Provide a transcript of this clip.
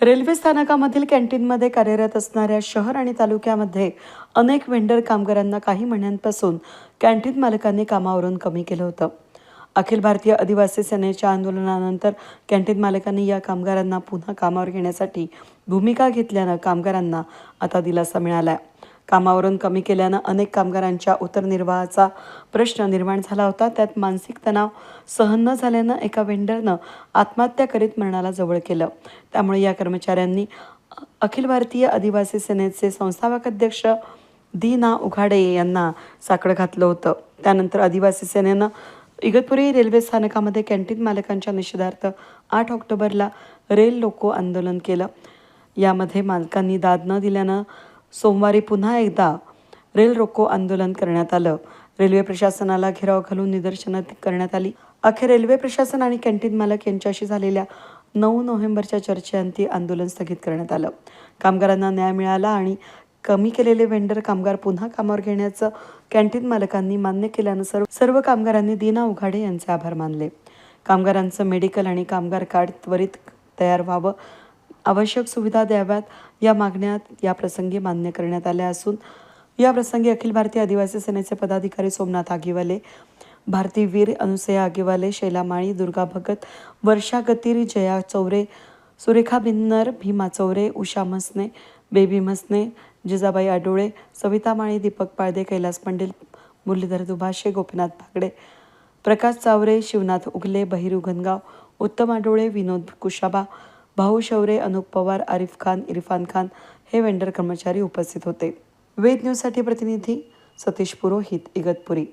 Railway स्थानकामधील कॅन्टीनमध्ये कार्यरत असणाऱ्या शहर आणि तालुक्यामध्ये अनेक वेंडर कामगारांना काही महिन्यांपासून कॅन्टीन मालकांनी कामावरून कमी केलं होतं. अखिल भारतीय आदिवासी सेनेच्या आंदोलनानंतर कॅन्टीन मालकांनी या कामगारांना पुन्हा कामावर घेण्यासाठी भूमिका घेतल्यानं कामगारांना आता दिलासा मिळाला आहे कामावरून कमी केल्यानं अनेक कामगारांच्या उदरनिर्वाहाचा प्रश्न निर्माण झाला होता. त्यात मानसिक तणाव सहन न झाल्यानं एका वेंडरनं आत्महत्या करीत मरणाला जवळ केलं. त्यामुळे या कर्मचाऱ्यांनी अखिल भारतीय आदिवासी सेनेचे संस्थापक अध्यक्ष दीना उघाडे यांना साकडं घातलं होतं. त्यानंतर आदिवासी सेनेनं इगतपुरी रेल्वे स्थानकामध्ये कॅन्टीन मालकांच्या निषेधार्थ आठ ऑक्टोबरला रेल लोको आंदोलन केलं. यामध्ये मालकांनी दाद न दिल्यानं सोमवारी पुन्हा एकदा रेल रोको आंदोलन करण्यात आलं. रेल्वे प्रशासनाला घेराव घालून निदर्शनं करण्यात आली. अखेर रेल्वे प्रशासन आणि कॅन्टीन मालक यांच्याशी झालेल्या नऊ नोव्हेंबरच्या चर्चेअंती आंदोलन स्थगित करण्यात आलं. कामगारांना न्याय मिळाला आणि कमी केलेले वेंडर कामगार पुन्हा कामावर घेण्याचं कॅन्टीन मालकांनी मान्य केल्यानं सर्व सर्व कामगारांनी दीना उघाडे यांचे आभार मानले. कामगारांचं मेडिकल आणि कामगार कार्ड त्वरित तयार व्हावं आवश्यक सुविधा द्याव्यात. या मागण्यात या प्रसंगी मान्य करण्यात आल्या असून या प्रसंगी अखिल भारतीय आदिवासी सेनेचे पदाधिकारी सोमनाथ आगिवाले भारती वीर अनुसया आगिवाले शैला माळी दुर्गा भगत वर्षा गतिरी जया चौरे सुरेखा बिन्नर भीमा चौरे उषा म्हसने बेबी म्हसने जिजाबाई आडोळे सविता माळी दीपक पाळदे कैलास पंडिल मुरलीधर दुभाषे गोपीनाथ भागडे प्रकाश चावरे शिवनाथ उगले बहिरू घनगाव उत्तम आडोळे विनोद कुशाबा भाऊ शौरे अनुप पवार आरिफ खान इरफान खान हे वेंडर कर्मचारी उपस्थित होते. वेद न्यूजसाठी प्रतिनिधी सतीश पुरोहित इगतपुरी.